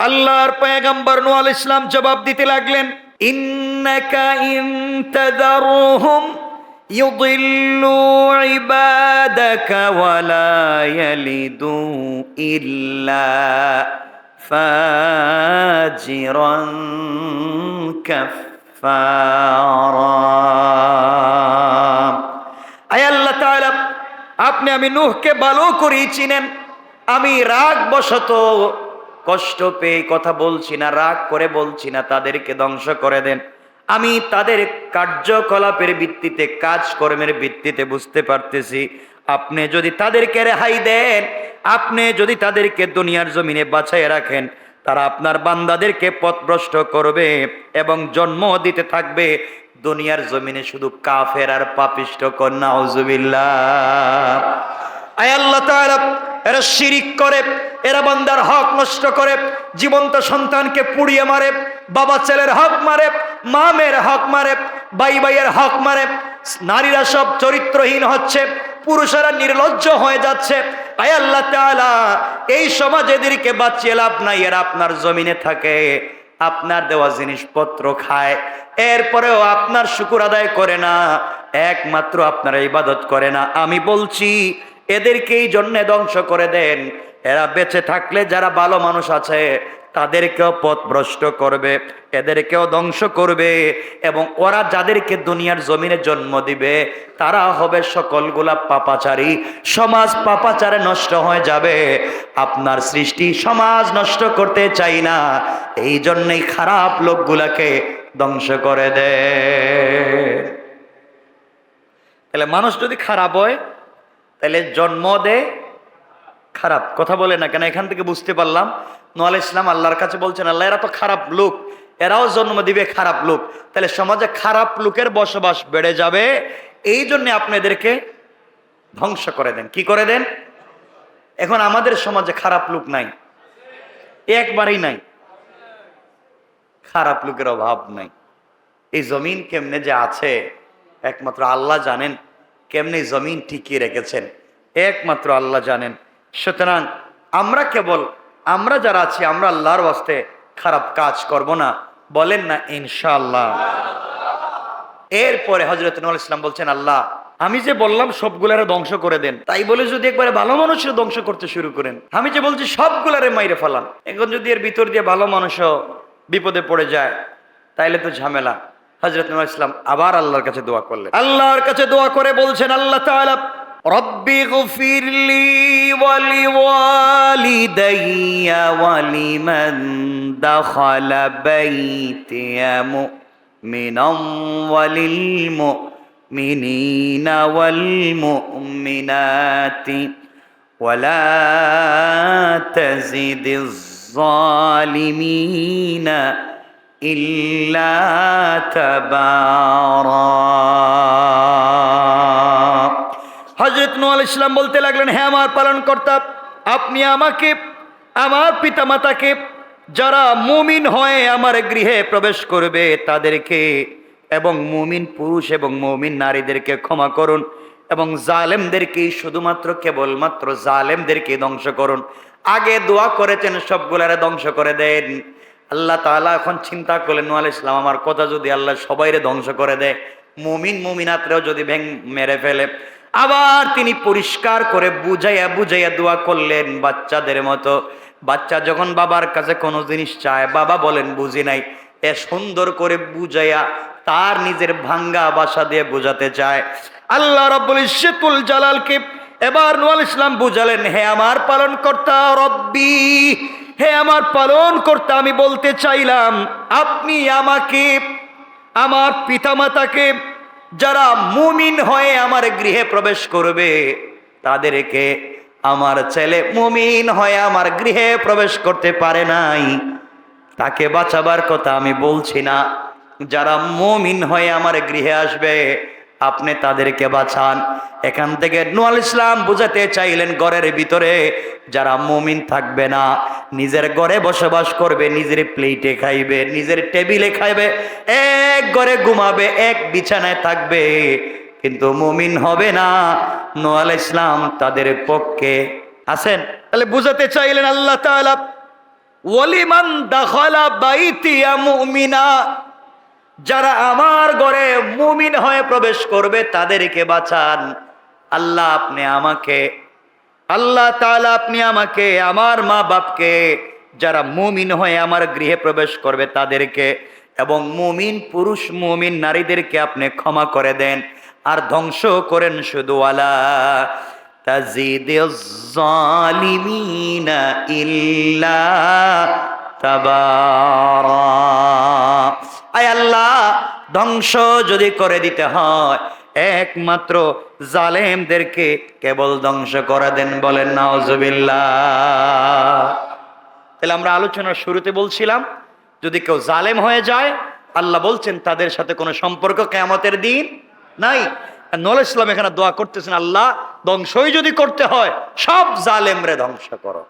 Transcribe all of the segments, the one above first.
আল্লাহর পয়গম্বর নূহ আলাইহিস ইসলাম জবাব দিতে লাগলেন ইন্নাকা ইনতাদারুহুম يضلوا عبادك ولا يلدوا إلا فاجرا كفارا আয় আল্লাহ তাআলা আপনি আমি নূহকে ভালো করেই চিনেন আমি রাগ বশত কষ্ট পেয়ে কথা বলছি না, রাগ করে বলছি না, তাদেরকে ধ্বংস করে দেন। আমি তাদের কার্যকলাপের ভিত্তিতে, কাজকর্মের ভিত্তিতে বুঝতে পারতেছি, আপনি যদি তাদেরকে রেহাই দেন, আপনি যদি তাদেরকে দুনিয়ার জমিনে বাছাই রাখেন, তারা আপনার বান্দাদেরকে পথভ্রষ্ট করবে এবং জন্ম দিতে থাকবে। দুনিয়ার জমিনে শুধু কাফের আর পাপিষ্ট কন্যা হজুবিল্লাহ আয় আল্লাহ এরা শিরিক করে এরা বান্দার হক নষ্ট করে, জীবন্ত সন্তানকে পুড়িয়ে মারে, বাবা ছেলের হক মারে মা মেয়ের হক মারে ভাই ভাইয়ের হক মারে। নারীরা সব চরিত্রহীন হচ্ছে, পুরুষেরা নির্লজ্জ হয়ে যাচ্ছে। আয় আল্লাহ তাআলা, এই সমাজ এদেরকে বাঁচিয়ে লাভ নাই, এরা আপনার জমিনে থাকে, আপনার দেওয়া জিনিসপত্র খায়, এরপরেও আপনার শুকুর আদায় করে না, একমাত্র আপনার ইবাদত করে না। আমি বলছি এদেরকে এই জন্য ধ্বংস করে দেন এরা বেঁচে থাকলে যারা ভালো মানুষ আছে, তাদেরকেও পথ ভ্রষ্ট করবে, এদেরকেও ধ্বংস করবে এবং ওরা যাদেরকে দুনিয়ার জমিনে জন্ম দিবে, তারা হবে সকলগুলা পাপাচারী। সমাজ পাপাচারে নষ্ট হয়ে যাবে। আপনার সৃষ্টি সমাজ নষ্ট করতে চাই না। এই জন্যই খারাপ লোকগুলাকে ধ্বংস করে দেয় তাহলে মানুষ যদি খারাপ হয়, তাহলে জন্ম দেয় খারাপ, কথা বলে না কেন? এখান থেকে বুঝতে পারলাম। নোয়াল ইসলাম আল্লাহর কাছে বলছেন, আল্লাহ, এরা তো খারাপ লোক। এরাও জন্ম দিবে খারাপ লোক। তাহলে সমাজে খারাপ লোকের বসবাস বেড়ে যাবে। এই জন্য আপনি এদেরকে ধ্বংস করে দেন। কি করে দেন? এখন আমাদের সমাজে খারাপ লোক নাই। একবারই নাই। খারাপ লোকের অভাব নাই। এই জমিন কেমনে যে আছে, একমাত্র আল্লাহ জানেন। কেমনে জমিন টিকিয়ে রেখেছেন? একমাত্র আল্লাহ জানেন। সুতরাং আমরা কেবল, আমরা যারা আছি, আমরা আল্লাহর বাস্তে খারাপ কাজ করব না। বলেন না ইনশাল্লাহ এরপরে হজরত নুল ইসলাম বলছেন, আল্লাহ, আমি যে বললাম সবগুলারে ধ্বংস করে দেন, তাই বলে যদি একবারে ভালো মানুষের ধ্বংস করতে শুরু করেন, আমি যে বলছি সবগুলারে মাইরে ফেলান, এখন যদি এর ভিতর দিয়ে ভালো মানুষও বিপদে পড়ে যায়, তাইলে তো ঝামেলা। হজরত নুল ইসলাম আবার আল্লাহর কাছে দোয়া করলেন। আল্লাহর কাছে দোয়া করে বলছেন, আল্লাহ তাআলা رب اغفر لي ولوالدي ولمن دخل بيتي مؤمنا وللمؤمنين والمؤمنات. ولا تزد الظالمين إلا تبارا ইসলাম বলতে লাগলেন হ্যাঁ আমার পালন কর্তা আপনি আমাকে, আমার পিতামাতাকে, যারা মুমিন হয়ে আমার গৃহে প্রবেশ করবে, তাদেরকে এবং মুমিন পুরুষ এবং মুমিন নারীদেরকে ক্ষমা করুন এবং জালেমদেরকে শুধুমাত্র কেবলমাত্র জালেমদেরকে ধ্বংস করুন। আগে দোয়া করেছেন, সবগুলারে ধ্বংস করে দেন। আল্লাহ তাআলা এখন চিন্তা করলেন নু আল ইসলাম আমার কথা যদি আল্লাহ সবাইরে ধ্বংস করে দেয়, মুমিন, মুমিনাত্রেও যদি ভেং মেরে ফেলে। আবার তিনি পরিষ্কার করে বুঝাইয়া বুঝাইয়া দোয়া করলেন বাচ্চাদের মতো। বাচ্চা যখন বাবার কাছে কোনো জিনিস চায়, বাবা বলেন, বুঝি নাই। এ সুন্দর করে বুঝাইয়া তার নিজের ভাঙ্গা বাসা দিয়ে বোঝাতে চায়। আল্লাহ রব্বুল ইজ্জতুল জালালকে এবার নুয়াল ইসলাম বুঝালেন, হে আমার পালন কর্তা রব্বি, হে আমার পালন কর্তা আমি বলতে চাইলাম, আপনি আমাকে, আমার পিতামাতাকে যারা মুমিন হয়ে আমার গৃহে প্রবেশ করবে, তাদেরকে আমার ছেলে মুমিন হয়ে আমার গৃহে প্রবেশ করতে পারে নাই। তাকে বাঁচাবার কথা আমি বলছি না। যারা মুমিন হয়ে আমার গৃহে আসবে আপনি তাদেরকে বাঁচান। এখান থেকে নুয়াল ইসলাম বুঝাতে চাইলেন ঘরের ভিতরে, যারা মুমিন থাকবে না, নিজের ঘরে বসবাস করবে, নিজের প্লেটে খাইবে, নিজের টেবিলে খাইবে, এক ঘরে ঘুমাবে, এক বিছানায় থাকবে। কিন্তু মুমিন হবে না। নোয়াল ইসলাম তাদের পক্ষে আছেন। তাহলে বুঝাতে চাইলেন আল্লাহ তাআলা, ওলিমান দাখলা বাইতিয়া মুমিনা? যারা আমার ঘরে মুমিন হয়ে প্রবেশ করবে, তাদেরকে বাঁচান। আল্লাহ আপনি আমাকে, আল্লাহ তাআলা আপনি আমাকে, আমার মা বাপকে যারা মুমিন হয়ে আমার গৃহে প্রবেশ করবে, তাদেরকে এবং মুমিন পুরুষ, মুমিন নারীদেরকে আপনি ক্ষমা করে দেন। আর ধ্বংস করেন শুধু, আলা ইল্লা তাবারা। আয় আল্লাহ, ধ্বংস যদি করে দিতে হয়, একমাত্র জালেমদেরকে কেবল ধ্বংস করে দেন বলেন নাওজবিল্লাহ তাহলে আমরা আলোচনার শুরুতে বলছিলাম, যদি কেউ জালেম হয়ে যায়, আল্লাহ বলছেন তাদের সাথে কোনো সম্পর্ক কেয়ামতের দিন নাই। নল ইসলাম এখানে দোয়া করতেছেন, আল্লাহ, ধ্বংসই যদি করতে হয়, সব জালেমরে ধ্বংস করো।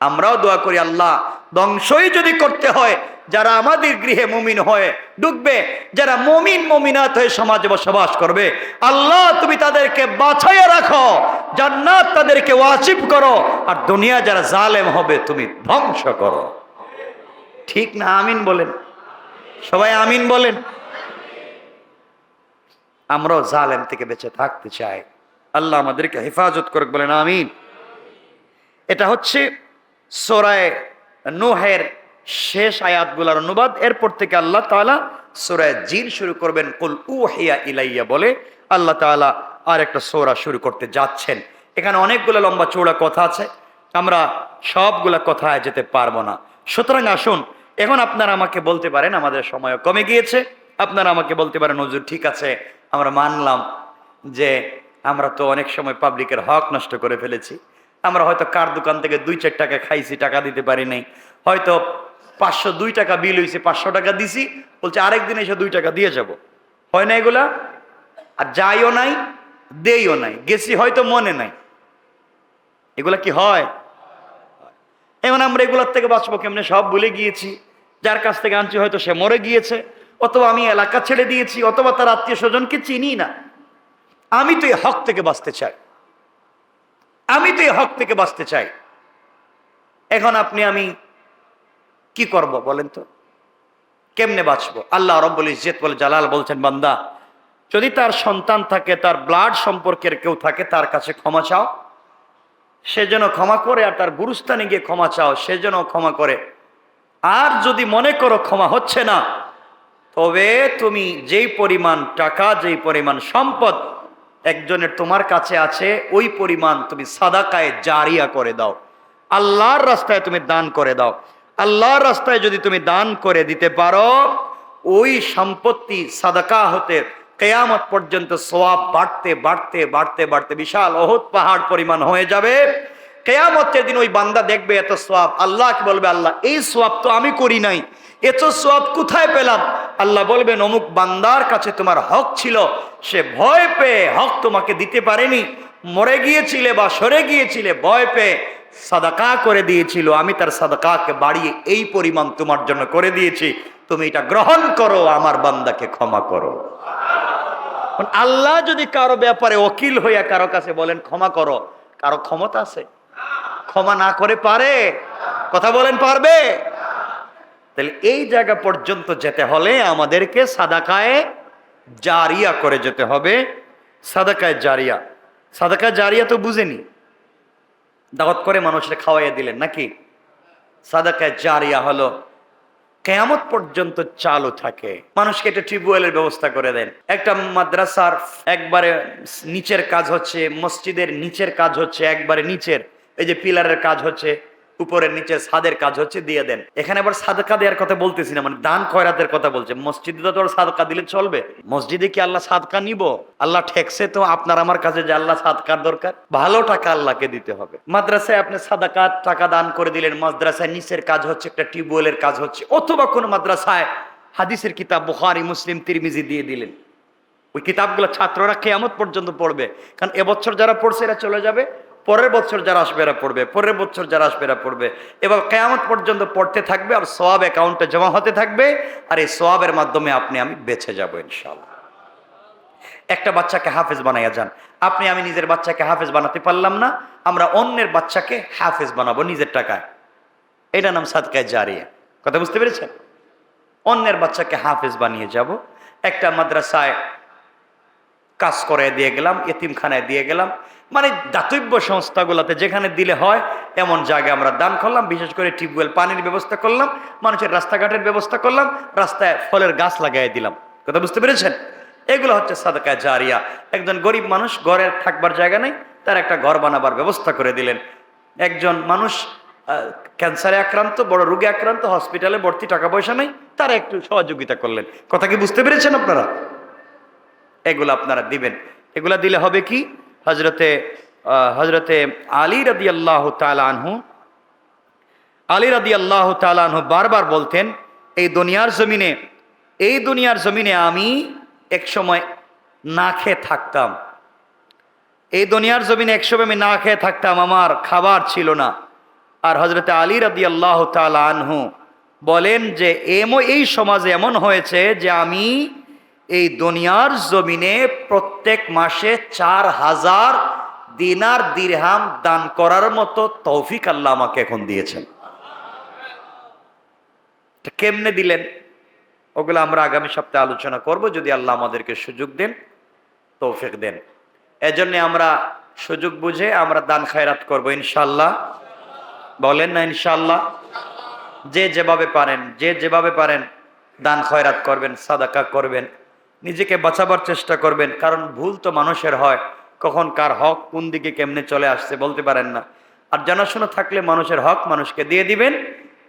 আমরাও দোয়া করি, আল্লাহ, ধ্বংসই যদি করতে হয় যারা আমাদের গৃহে মুমিন হয়ে ঢুকবে যারা মুমিন, মুমিনাত হয়ে সমাজে বসবাস করবে, আল্লাহ তুমি তাদেরকে বাছাইয়া রাখো, জান্নাত তাদেরকে ওয়াজিব করো, আর দুনিয়া যারা জালেম হবে তুমি ধ্বংস করো। ঠিক না, আমিন বলেন? সবাই আমিন বলেন? আমরাও জালেম থেকে বেঁচে থাকতে চাই। আল্লাহ আমাদেরকে হেফাজত করুক, বলেন আমিন। এটা হচ্ছে সোরায় নোহের শেষ আয়াতগুলার অনুবাদ। এরপর থেকে আল্লাহ তাআলা সোরায় জিন শুরু করবেন। কুল উহিয়া ইলাইয়া বলে আল্লাহ তাআলা আর একটা সোরা শুরু করতে যাচ্ছেন। এখানে অনেকগুলো লম্বা চৌড়া কথা আছে। আমরা সবগুলা কথায় যেতে পারব না। সুতরাং আসুন, এখন আপনারা আমাকে বলতে পারেন, আমাদের সময় কমে গিয়েছে। আপনারা আমাকে বলতে পারেন নজর ঠিক আছে, আমরা মানলাম যে আমরা তো অনেক সময় পাবলিকের হক নষ্ট করে ফেলেছি। আমরা হয়তো কার দোকান থেকে দুই চার টাকা খাইছি, টাকা দিতে পারি নাই। হয়তো পাঁচশো দুই টাকা বিল হয়েছে পাঁচশো টাকা দিছি, বলছে আরেকদিন এসে দুই টাকা দিয়ে যাব। হয় না এগুলা? আর যাইও নাই, দেইও নাই, গেছি হয়তো মনে নাই। এগুলা কি হয়? এখন আমরা এগুলোর থেকে বাঁচবো কেমনে? সব ভুলে গিয়েছি। যার কাছ থেকে আনছি হয়তো সে মরে গিয়েছে, অথবা আমি এলাকা ছেড়ে দিয়েছি, অথবা তার আত্মীয় স্বজনকে চিনি না। আমি তো এই হক থেকে বাঁচতে চাই। আমি তো এই হক থেকে বাঁচতে চাই। এখন আপনি আমি কি করব বলেন তো? কেমনে বাঁচবো? আল্লাহ রব্বুল ইজ্জত বলে জালাল বলছেন, বান্দা, যদি তার সন্তান থাকে, তার ব্লাড সম্পর্কের কেউ থাকে, তার কাছে ক্ষমা চাও। সে যেন ক্ষমা করে আর তার গুরুস্থানে গিয়ে ক্ষমা চাও, সে যেন ক্ষমা করে। আর যদি মনে করো ক্ষমা হচ্ছে না, তবে তুমি যেই পরিমাণ টাকা, যেই পরিমাণ সম্পদ একজনের তোমার কাছে আছে, ওই পরিমাণ তুমি সাদাকায় জারিয়া করে দাও। আল্লাহর রাস্তায় তুমি দান করে দাও। আল্লাহর রাস্তায় যদি তুমি দান করে দিতে পারো, ওই সম্পত্তি সাদাকা হতে কেয়ামত পর্যন্ত সোয়াব বাড়তে বাড়তে বাড়তে বাড়তে বিশাল অহত পাহাড় পরিমাণ হয়ে যাবে। কেয়ামতের দিন ওই বান্দা দেখবে এত সোয়াব আল্লাহকে বলবে, আল্লাহ, এই সোয়াব তো আমি করি নাই। এত সোয়াব কোথায় পেলাম? আল্লাহ বলবেন, অমুক বান্দার কাছে তোমার হক ছিল। সে ভয় পেয়ে হক তোমাকে দিতে পারেনি। মরে গিয়েছিলে বা সরে গিয়েছিলে, ভয় পেয়ে সাদাকা করে দিয়েছিল, আমি তার সাদাকাকে বাড়িয়ে এই পরিমাণ তোমার জন্য করে দিয়েছি। তুমি এটা গ্রহণ করো, আমার বান্দাকে ক্ষমা করো। আল্লাহ যদি কারও ব্যাপারে ওকিল হইয়া কারও কাছে বলেন, ক্ষমা করো, কারও ক্ষমতা আছে? ক্ষমা না করে পারে? কথা বলেন, পারবে? তাহলে এই জায়গা পর্যন্ত যেতে হলে আমাদেরকে সাদাকায় জারিয়া করে যেতে হবে। সাদাকায় জারিয়া। সাদাকায় জারিয়া তো বুঝেনি। দাওয়াত করে মানুষের খাওয়াইয়া দিলেন নাকি? সাদাকায় জারিয়া হলো, কেয়ামত পর্যন্ত চালু থাকে। মানুষকে একটা টিউবওয়েলের ব্যবস্থা করে দেন। একটা মাদ্রাসার একবারে নিচের কাজ হচ্ছে, মসজিদের নিচের কাজ হচ্ছে, একবারে নিচের, এই যে পিলারের কাজ হচ্ছে। উপরের নিচে ছাদের কাজ হচ্ছে, দিয়ে দেন। এখানে আবার সাদকা দেওয়ার কথা বলতেছি না মানে দান খয়রাতের কথা বলছে। মসজিদে তো তোর সাদকা দিলে চলবে। মসজিদে কি আল্লাহ সাদকা নিব? আল্লাহ ঠেকছে তো আপনার আমার কাছে যে আল্লাহ সাদকার দরকার। ভালো টাকা আল্লাহকে দিতে হবে। মাদ্রাসায় আপনি সাদাকা টাকা দান করে দিলেন, মাদ্রাসায় নিচের কাজ হচ্ছে, একটা টিউবওয়েলের কাজ হচ্ছে, অথবা কোনো মাদ্রাসায় হাদিসের কিতাব, বুখারি, মুসলিম, তিরমিজি দিয়ে দিলেন। ওই কিতাবগুলো ছাত্ররা কেয়ামত পর্যন্ত পড়বে। কারণ এবছর যারা পড়ছে, এরা চলে যাবে। পরের বছর যারা আসবে এরা পড়বে, পরের বছর যারা আসবে এরা পড়বে। এবার কেয়ামত পর্যন্ত পড়তে থাকবে আর সোয়াব অ্যাকাউন্টে জমা হতে থাকবে আর এই সোয়াবের মাধ্যমে আপনি আমি বেঁচে যাব ইনশাল্লাহ একটা বাচ্চাকে হাফেজ বানাইয়া যান। আপনি আমি নিজের বাচ্চাকে হাফেজ বানাতে পারলাম না, আমরা অন্যের বাচ্চাকে হাফেজ বানাবো নিজের টাকায়। এটা নাম সাদকায় জারিয়া। কথা বুঝতে পেরেছেন? অন্যের বাচ্চাকে হাফেজ বানিয়ে যাব। একটা মাদ্রাসায় কাজ করে দিয়ে গেলাম, এতিমখানায় দিয়ে গেলাম। মানে দাতব্য সংস্থাগুলোতে যেখানে দিলে হয়, এমন জায়গায় আমরা দান করলাম, বিশেষ করে টিউবওয়েল পানির ব্যবস্থা করলাম, মানুষের রাস্তাঘাটের ব্যবস্থা করলাম, রাস্তায় ফলের গাছ লাগাই দিলাম। কথা বুঝতে পেরেছেন? এগুলো হচ্ছে সাদাকা জারিয়া। একজন গরিব মানুষ ঘরে থাকবার জায়গা নেই, তার একটা ঘর বানাবার ব্যবস্থা করে দিলেন। একজন মানুষ ক্যান্সারে আক্রান্ত, বড় রোগে আক্রান্ত, হসপিটালে ভর্তি, টাকা পয়সা নেই, তারা একটু সহযোগিতা করলেন। কথা কি বুঝতে পেরেছেন আপনারা? এগুলো আপনারা দিবেন। এগুলা দিলে হবে কি? হজরতে হজরতে আলী রদি আল্লাহ আনহু, আলী রদি আল্লাহ আনহু বারবার বলতেন, এই দুনিয়ার জমিনে, এই দুনিয়ার জমিনে আমি এক সময় না খেয়ে থাকতাম। এই দুনিয়ার জমিনে একসময় আমি না খেয়ে থাকতাম, আমার খাবার ছিল না। আর হজরতে আলী রদি আল্লাহ আনহু বলেন যে এমন এই সমাজে এমন হয়েছে যে আমি এই দুনিয়ার জমিনে প্রত্যেক মাসে চার হাজার দিনার দিরহাম দান করার মতো তৌফিক আল্লাহ আমাকে এখন দিয়েছেন। কেমনে দিলেন? ওগুলো আমরা আগামী সপ্তাহে আলোচনা করব, যদি আল্লাহ আমাদেরকে সুযোগ দেন, তৌফিক দেন। এজন্য আমরা সুযোগ বুঝে আমরা দান খায়রাত করব ইনশাল্লাহ বলেন না ইনশাল্লাহ যে যেভাবে পারেন, যে যেভাবে পারেন, দান খয়রাত করবেন, সাদাকা করবেন। নিজেকে বাঁচাবার চেষ্টা করবেন, কারণ ভুল তো মানুষের হয়। কখন কার হক কোন দিকে কেমনে চলে আসছে বলতে পারেন না। আর জানাশোনা থাকলে মানুষের হক মানুষকে দিয়ে দিবেন,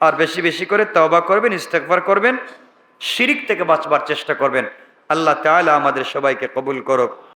আর বেশি বেশি করে তওবা করবেন ইস্তেকবার করবেন, শিরিক থেকে বাঁচবার চেষ্টা করবেন। আল্লাহ তাআলা আমাদের সবাইকে কবুল করুক।